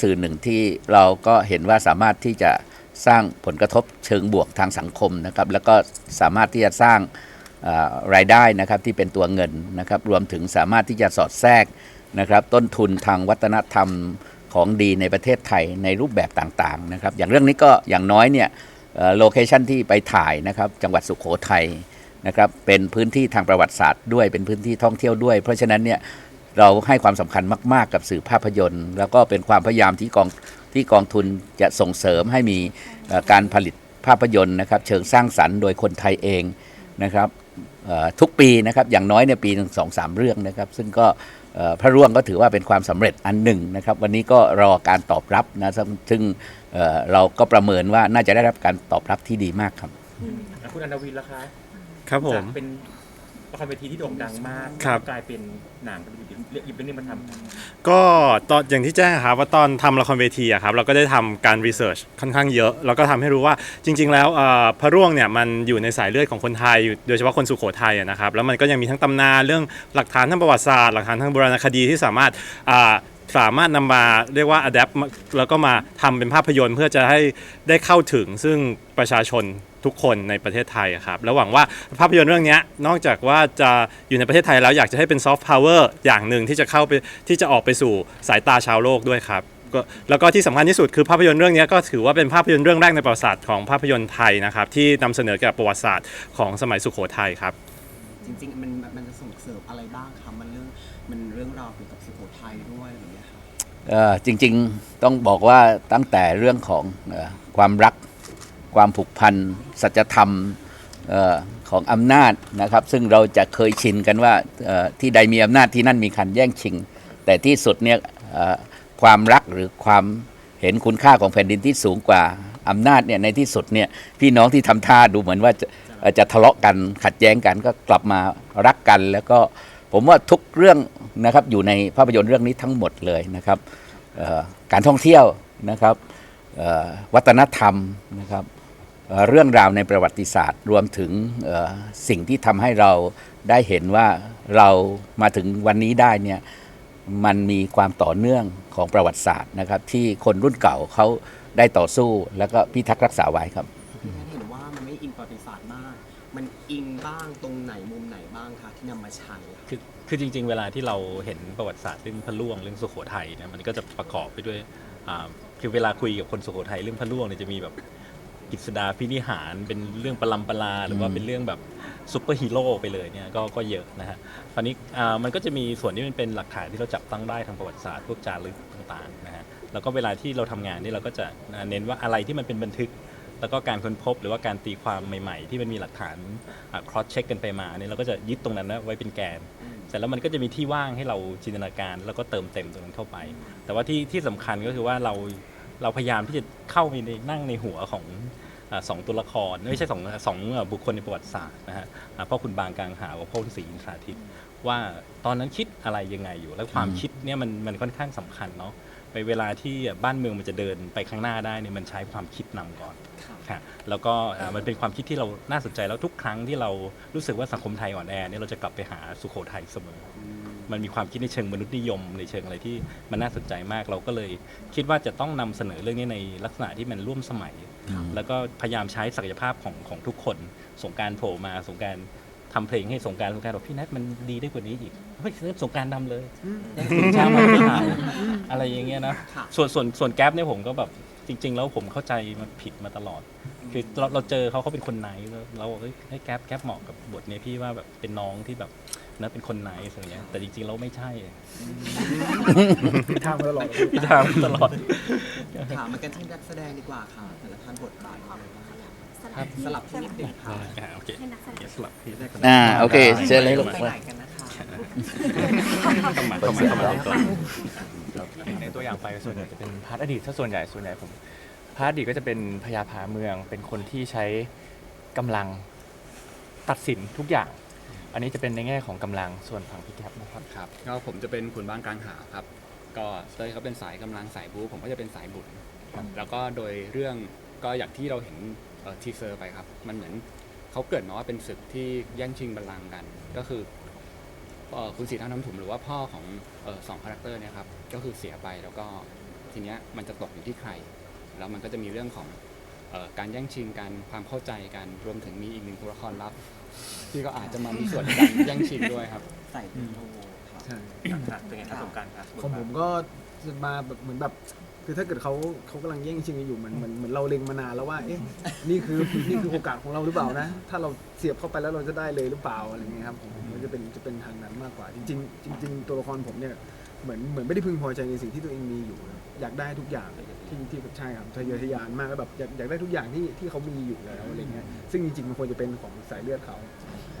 สื่อหนึ่งที่เราก็เห็นว่าสามารถที่จะสร้างผลกระทบเชิงบวกทางสังคมนะครับ แล้วก็สามารถที่จะสร้างรายได้นะครับที่เป็นตัวเงินนะครับ รวมถึงสามารถที่จะสอดแทรกนะครับ ต้นทุนทางวัฒนธรรมของดีในประเทศไทยในรูปแบบต่างๆนะครับ อย่างเรื่องนี้ก็อย่างน้อยเนี่ยโลเคชันที่ไปถ่ายนะครับจังหวัดสุขโขทัยนะครับเป็นพื้นที่ทางประวัติศาสตร์ด้วยเป็นพื้นที่ท่องเที่ยวด้วย เพราะฉะนั้นเนี่ย เราให้ความสำคัญมาก ๆ กับสื่อภาพยนตร์ แล้วก็เป็นความพยายามที่กองที่กองทุนจะส่งเสริมให้มีเอ่อการผลิตภาพยนตร์นะครับ เชิงสร้างสรรค์โดยคนไทยเองนะครับเอ่อทุกปีนะครับอย่างน้อยในยปีหนึ่งสองสามเรื่องนะครับ ซึ่งก็เอ่อพระร่วงก็ถือว่าเป็นความสำเร็จอันหนึ่งนะครับ วันนี้ก็รอการตอบรับนะซึ่งซึ่งเอ่อเราก็ประเมินว่าน่าจะได้รับการตอบรับที่ดีมากครับแล้วคุณอนาวินล่ะคะครับผมจากเป็น ละครเวทีที่โด่งดังมากครับ กลายเป็นหนังเป็นหยิบเป็นเรื่องมาทำก็ตอนอย่างที่แจ้งครับว่าตอนทำละครเวทีอะครับเราก็ได้ทำการรีเสิร์ชค่อนข้างเยอะแล้วก็ทำให้รู้ว่าจริง ๆ แล้วเอ่อพระร่วงเนี่ยมันอยู่ในสายเลือดของคนไทยอยู่โดยเฉพาะคนสุโขทัยอะนะครับแล้วมันก็ยังมีทั้งตำนานเรื่องหลักฐานทางประวัติศาสตร์หลักฐานทางโบราณคดีที่สามารถอ่าสามารถนำมาเรียกว่า adapt มาแล้วก็มาทำเป็นภาพยนตร์เพื่อจะให้ได้เข้าถึงซึ่งประชาชน ทุกคนในประเทศไทยอะครับแล้วหวังว่าภาพยนตร์เรื่องเนี้ยนอกจากว่าจะอยู่ในประเทศไทยแล้วอยากจะให้เป็นซอฟต์พาวเวอร์อย่างหนึ่งที่จะเข้าไปที่จะออกไปสู่สายตาชาวโลกด้วยครับก็แล้วก็ที่สำคัญที่สุดคือภาพยนตร์เรื่องเนี้ยก็ถือว่าเป็นภาพยนตร์เรื่องแรกในประวัติศาสตร์ของภาพยนตร์ไทยนะครับที่นำเสนอเกี่ยวกับประวัติศาสตร์ของสมัยสุโขทัยครับ จริงๆมันมันจะส่งเสริมอะไรบ้างคะมันเรื่องมันเรื่องราวเกี่ยวกับสุโขทัยด้วยอะไรอย่างเงี้ยครับเอ่อจริงๆต้องบอกว่าตั้งแต่เรื่องของเอ่อความรัก ความผูกพันสัจธรรมออของอำนาจนะครับ ซึ่งเราจะเคยชินกันว่าที่ใดมีอำนาจที่นั่นมีการแย่งชิง แต่ที่สุดเนี่ยความรักหรือความเห็นคุณค่าของแผ่นดินที่สูงกว่าอำนาจเนี่ยในที่สุดเนี่ยพี่น้องที่ทำท่าดูเหมือนว่าจะจะทะเลาะกันขัดแย้งกันก็กลับมารักกันแล้วก็ผมว่าทุกเรื่องนะครับอยู่ในภาพยนตร์เรื่องนี้ทั้งหมดเลยนะครับการท่องเที่ยวนะครับวัฒนธรรมนะครับ เอ่อเรื่องราวในประวัติศาสตร์ รวมถึงเอ่อสิ่งที่ทำให้เราได้เห็นว่าเรามาถึงวันนี้ได้เนี่ยมันมีความต่อเนื่องของประวัติศาสตร์นะครับ ที่คนรุ่นเก่าเขาได้ต่อสู้แล้วก็พิทักษ์รักษาไว้ครับพี่แพทย์เห็นว่ามันไม่อิงประวัติศาสตร์มาก มันอิงบ้างตรงไหนมุมไหนบ้างคะที่นำมาใช้อะคือคือจริง ๆ เวลาที่เราเห็นประวัติศาสตร์เรื่องพระล่วงเรื่องสุโขทัยเนี่ยมันก็จะประกอบไปด้วยอ่าคือเวลาคุยกับคนสุโขทัยเรื่องพระล่วงเนี่ยจะมีแบบ กฤษดาพินิหาร เป็นเรื่องประลำประลาหรือว่าเป็นเรื่องแบบซูเปอร์ฮีโร่ไปเลยเนี่ยก็ก็เยอะนะฮะคราวนี้อ่ามันก็จะมีส่วนที่มันเป็นหลักฐานที่เราจับตั้งได้ทางประวัติศาสตร์พวกจารึกต่างๆนะฮะแล้วก็เวลาที่เราทำงานเนี่ยเราก็จะเน้นว่าอะไรที่มันเป็นบันทึก แล้วก็การค้นพบหรือว่าการตีความใหม่ ๆ ที่มันมีหลักฐาน cross check กันไปมาเนี่ยเราก็จะยึดตรงนั้นนะไว้เป็นแกนเสร็จแล้วมันก็จะมีที่ว่างให้เราจินตนาการแล้วก็เติมเต็มตรงนั้นเข้าไป แต่ว่าที่ที่สำคัญก็คือว่าเรา เราพยายามที่จะเข้าไปในนั่งในหัวของอ่าสองตัวละครไม่ใช่สองสองเอ่อบุคคลในประวัติศาสตร์นะฮะอ่าพ่อคุณบางกลางหาวกับพ่อคุณศรีอินทราทิตย์ว่าตอนนั้นคิดอะไรยังไงอยู่ แล้วความคิดเนี่ยมันมันค่อนข้างสำคัญเนาะไปเวลาที่บ้านเมืองมันจะเดินไปข้างหน้าได้เนี่ยมันใช้ความคิดนำก่อนค่ะแล้วก็อ่ามันเป็นความคิดที่เราน่าสนใจแล้วทุกครั้งที่เรารู้สึกว่าสังคมไทยอ่อนแอเนี่ยเราจะกลับไปหาสุโขทัยเสมอ มันมีความคิดในเชิงมนุษยนิยม ในเชิงอะไรที่มันน่าสนใจมาก เราก็เลยคิดว่าจะต้องนำเสนอเรื่องนี้ในลักษณะที่มันร่วมสมัย แล้วก็พยายามใช้ศักยภาพของของทุกคนสงกรารโผล่มาสงกรารทำเพลงให้สงกรารสงกรารบอกพี่นัทมันดีได้กว่านี้อีกเฮ้ยสงกรารนำเลยถึงเช้ามาไม่หายอะไรอย่างเงี้ยนะค่ะส่วนส่วนส่วนแก๊ปเนี่ยผมก็แบบ จริง ๆ แล้วผมเข้าใจมันผิดมาตลอด คือเราเราเจอเขาเขาเป็นคนไหนเราบอกเฮ้ยให้แก๊ปแก๊ปเหมาะกับบทเนี้ยพี่ว่าแบบเป็นน้องที่แบบนะเป็นคนไหนอะไรเงี้ยแต่จริงๆเราไม่ใช่ทำมาตลอดพี่ทามตลอด ถามมากันที่นักแสดงดีกว่าค่ะ แต่ละท่านบทบาทอะไรบ้างคะสลับที่นิดนึงค่ะอ่าโอเคเดี๋ยวสลับพี่อ่าโอเคเชิญเลยลูก ไปไหนกันนะคะ เข้ามาเข้ามาเข้ามาในตัวในตัวอย่างไปส่วนใหญ่จะเป็นพาร์ทอดีตถ้าส่วนใหญ่ส่วนใหญ่ผมพาร์ทอดีตก็จะเป็นพญาผาเมือง เป็นคนที่ใช้กำลังตัดสินทุกอย่าง อันนี้จะเป็นในแง่ของกำลังส่วนฝั่งพี่แก๊ปนะครับ ครับก็ผมจะเป็นขุนบ้านกลางหาวครับ ก็เต้ยเขาเป็นสายกำลังสายบู๊ผมก็จะเป็นสายบุญครับแล้วก็โดยเรื่องก็อย่างที่เราเห็นทีเซอร์ไปครับ มันเหมือนเขาเกริดมาว่าเป็นศึกที่แย่งชิงบัลลังก์กัน ก็คือเอ่อ คุณศรีท่าน้ำถุมหรือว่าพ่อของเอ่อสองคาแรคเตอร์เนี่ยครับก็คือเสียไปแล้วก็ทีเนี้ยมันจะตกอยู่ที่ใคร แล้วมันก็จะมีเรื่องของเอ่อการแย่งชิงกันความเข้าใจกันรวมถึงมีอีกหนึ่งตัวละครลับ ที่ก็อาจจะมามีส่วนในการแย่งชิงด้วยครับ ใส่เป็นโลโก้ครับใช่ค่ะเป็นไงครับสงกรารครับของผมก็จะมาแบบเหมือนแบบ คือถ้าเกิดเขาเขากำลังแย่งชิงกันอยู่เหมือนเหมือนเหมือนเราเล็งมานานแล้วว่าเอ๊ะนี่คือนี่คือโอกาสของเราหรือเปล่านะ ถ้าเราเสียบเข้าไปแล้วเราจะได้เลยหรือเปล่าอะไรอย่างเงี้ยครับผมมันจะเป็นจะเป็นทางนั้นมากกว่า จริง ๆ จริง ๆ ตัวละครผมเนี่ยเหมือนเหมือนไม่ได้พึงพอใจในสิ่งที่ตัวเองมีอยู่ครับอยากได้ทุกอย่างที่ที่ใช่ครับทะเยอทะยานมากแล้วแบบอยากอยากได้ทุกอย่างที่ที่เขามีอยู่แล้วอะไรเงี้ยซึ่งจริงๆมันควรจะเป็นของสายเลือดเขา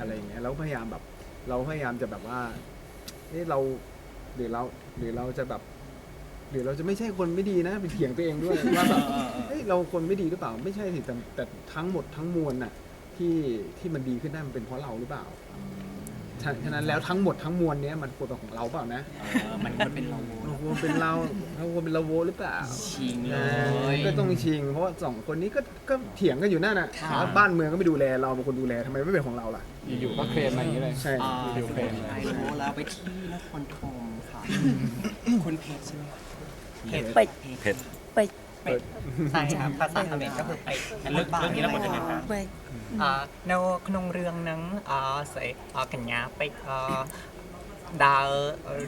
อะไรอย่างเงี้ยแล้วพยายามแบบเราพยายามจะแบบว่าเอ๊ะเราหรือเราหรือเราจะแบบ หรือเราจะไม่ใช่คนไม่ดีนะไปเถียงตัวเองด้วยว่าแบบเฮ้ยเราคนไม่ดีหรือเปล่า ไม่ใช่สิแต่แต่ทั้งหมดทั้งมวลน่ะที่ที่มันดีขึ้นได้มันเป็นเพราะเราหรือเปล่าฉะฉะนั้นแล้วทั้งหมดทั้งมวลเนี้ยมันควรเป็นของเราเปล่านะเออมันมันเป็นโลโก้มันควรเป็นเราเราควรเป็นเราโวหรือเปล่า ชิงเลเออยก็ต้องชิง เพราะว่าสองคนนี้ก็ก็เถียงกันอยู่นั่นน่ะค่ะว่าบ้านเมืองก็ไม่ดูแลเราเป็นคนดูแลทำไมไม่เป็นของเราล่ะ อยู่ๆก็เคลมมาอย่างนี้เลย ใช่ อ่าดูเพลงไปรู้แล้วไปที่นครธมค่ะ คุณเพชรใช่ไหมคะ เป็ด เผ็ด เป็ด ใช่ครับภาษาเขมรก็คือไป เรื่องเรื่องนี้เราหมดยังไงครับ เป็ด อ่าในក្នុងរឿងហ្នឹងអស្អីអកញ្ញាពេជ្រអដើរ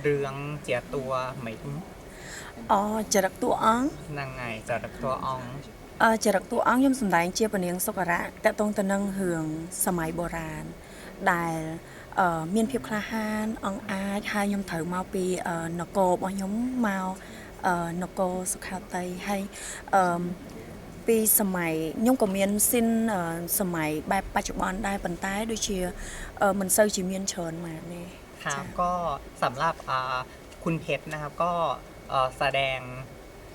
រឿងជាតួមិន អចរិតតួអង្គ ហ្នឹងហើយចរិតតួអង្គ អចរិតតួអង្គខ្ញុំសម្ដែងជាពនាងសុករៈតកតងទៅនឹងរឿងសម័យបុរាណដែលអឺមានភាពក្លាហានអង្អាចហើយខ្ញុំត្រូវមកពីអឺនគររបស់ខ្ញុំមកអឺ នគរសុខាតីហើយអឺពីសម័យខ្ញុំក៏មានស៊ីនអឺសម័យបែបបច្ចុប្បន្នដែរប៉ុន្តែដូចជាអឺមិនសូវជាមានច្រើនមកទេ ครับก็สำหรับอ่าคุณเพชรนะครับก็เอ่อแสดง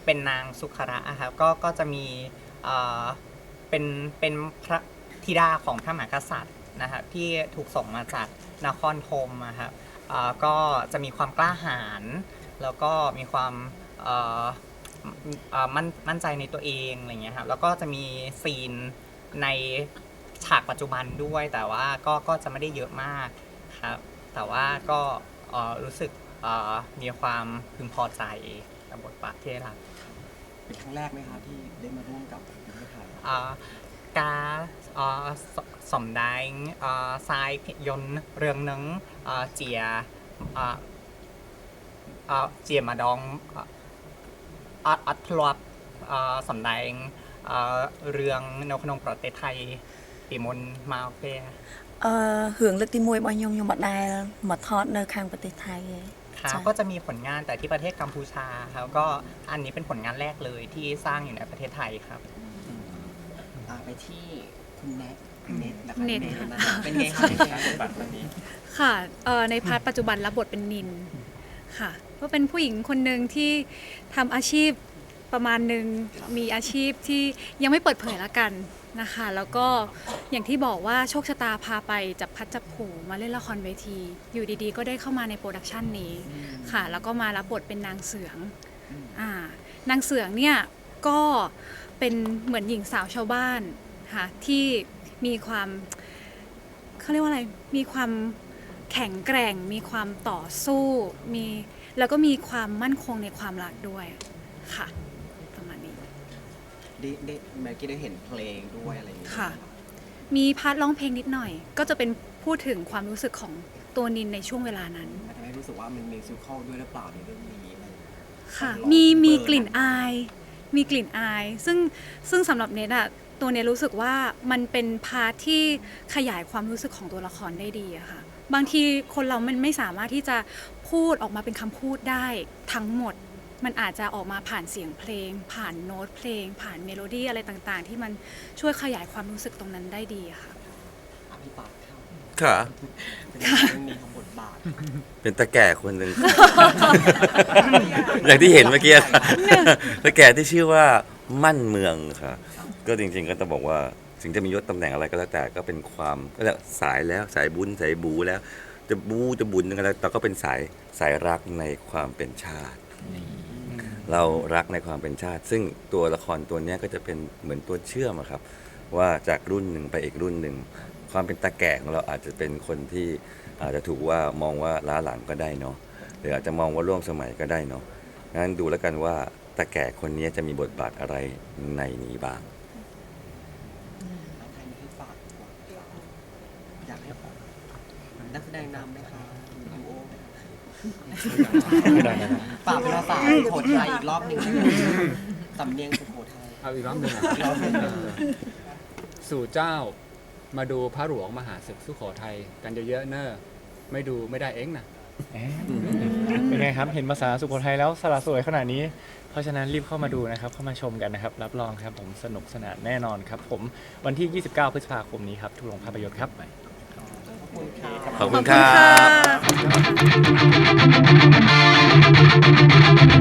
เป็นนางสุขระอะครับก็ก็จะมีอ่าเป็นเป็นพระธิดาของพระมหากษัตริย์นะครับที่ถูกส่งมาจากนครธมนะครับอ่าก็จะมีความกล้าหาญแล้วก็มีความเอ่ออ่า มั่นมั่นใจในตัวเองอะไรเงี้ยครับแล้วก็จะมีซีนในฉากปัจจุบันด้วย แต่ว่าก็ก็จะไม่ได้เยอะมากครับแต่ว่าก็รู้สึกมีความพึงพอใจกับบทบาทที่ได้รับเป็นครั้งแรกไหมคะที่ได้มาร่วมกับนักพิธากาสมดังสายยนต์เรื่องนึงเจียเจียมาดอง អអជាម្ដងអត់អត់ធ្លាប់អសំដែងអរឿងនៅក្នុងប្រទេសថៃពីមុនមកទេ អឺរឿងលើកទី1របស់ខ្ញុំខ្ញុំអត់ដែលមកថតនៅខាងប្រទេសថៃទេ ครับ จ้ะ ก็จะมีผลงานแต่ที่ประเทศกัมพูชาครับก็อันนี้เป็นผลงานแรกเลยที่สร้างอยู่ในประเทศไทยครับ อ่าไปที่คุณแนทคุณเน็ตนะคะ เน็ต นะคะเป็นไงคะเป็นไงคะ บทบาทเรื่องนี้ ค่ะเอ่อในพาร์ทปัจจุบันรับบทเป็นนิน ค่ะก็เป็นผู้หญิงคนหนึ่งที่ทำอาชีพประมาณหนึ่งมีอาชีพที่ยังไม่เปิดเผยละกันนะคะ แล้วก็อย่างที่บอกว่าโชคชะตาพาไปจับพัดจับผูมาเล่นละครเวที อยู่ดีๆ ก็ได้เข้ามาในโปรดักชันนี้ค่ะ แล้วก็มารับบทเป็นนางเสืองอ่านางเสืองเนี่ยก็เป็นเหมือนหญิงสาวชาวบ้านค่ะที่มีความเขาเรียกว่าอะไรมีความ แข็งแกร่งมีความต่อสู้มีแล้วก็มีความมั่นคงในความรักด้วยค่ะ ประมาณนี้ได้ได้เมื่อกี้ได้เห็นเพลงด้วยอะไรอย่างเงี้ยค่ะ มีพาร์ทร้องเพลงนิดหน่อย ก็จะเป็นพูดถึงความรู้สึกของตัวนินในช่วงเวลานั้น มันทำให้รู้สึกว่ามันมีซิคอลด้วยหรือเปล่าในเรื่องนี้อะไรอย่างเงี้ย ค่ะ ลองมีเบอร์มีกลิ่นหน่อยอาย มีกลิ่นอาย ซึ่งซึ่งสำหรับเนทอะตัวเนทรู้สึกว่ามันเป็นพาร์ทที่ขยายความรู้สึกของตัวละครได้ดีอะค่ะ บางทีคนเรามันไม่สามารถที่จะพูดออกมาเป็นคำพูดได้ทั้งหมด มันอาจจะออกมาผ่านเสียงเพลง ผ่านโน้ตเพลง ผ่านเมโลดี้อะไรต่างๆ ที่มันช่วยขยายความรู้สึกตรงนั้นได้ดีอะค่ะอะพี่ปากครับค่ะเป็นไงเรื่องนี้ของบทบาท เป็นตะแก่คนหนึ่ง อย่างที่เห็นเมื่อกี้ค่ะตะแก่ที่ชื่อว่ามั่นเมืองค่ะ ก็จริงๆก็ต้องบอกว่า ถึงจะมียศตำแหน่งอะไรก็แล้วแต่ก็เป็นความก็แล้วสายแล้วสายบุญสายบูแล้ว จะบูจะบุญยังไงแล้วแต่ก็เป็นสายสายรักในความเป็นชาติเรารักในความเป็นชาติ ซึ่งตัวละครตัวเนี้ยก็จะเป็นเหมือนตัวเชื่อมอะครับ ว่าจากรุ่นหนึ่งไปอีกรุ่นหนึ่งความเป็นตาแก่ของเราอาจจะเป็นคนที่อาจจะถูกว่ามองว่าล้าหลังก็ได้เนาะหรืออาจจะมองว่าร่วมสมัยก็ได้เนาะงั้นดูแล้วกันว่าตาแก่คนนี้จะมีบทบาทอะไรในนี้บ้าง ใครมีให้ฝากก่อนอยากให้ฝาก นักแสดงนำไหมคะดูโอไหมคะฝากเป็นภาษาสุโขทัยอีกรอบหนึ่งได้ไหมสำเนียงสุโขทัย เอาอีกรอบหนึ่งอีกรอบหนึ่ง สู่เจ้ามาดูพระหลวงมหาศึกสุโขทัยกันเยอะๆเนอะไม่ดูไม่ได้เองนะเป็นไงครับเห็นภาษาสุโขทัยแล้วสละสวยขนาดนี้ เพราะฉะนั้นรีบเข้ามาดูนะครับ เข้ามาชมกันนะครับ รับรองครับผมสนุกสนานแน่นอนครับ ผมวันที่ 29 พฤษภาคมนี้ครับทุกโรงภาพยนตร์ครับขอบ ขอบคุณครับ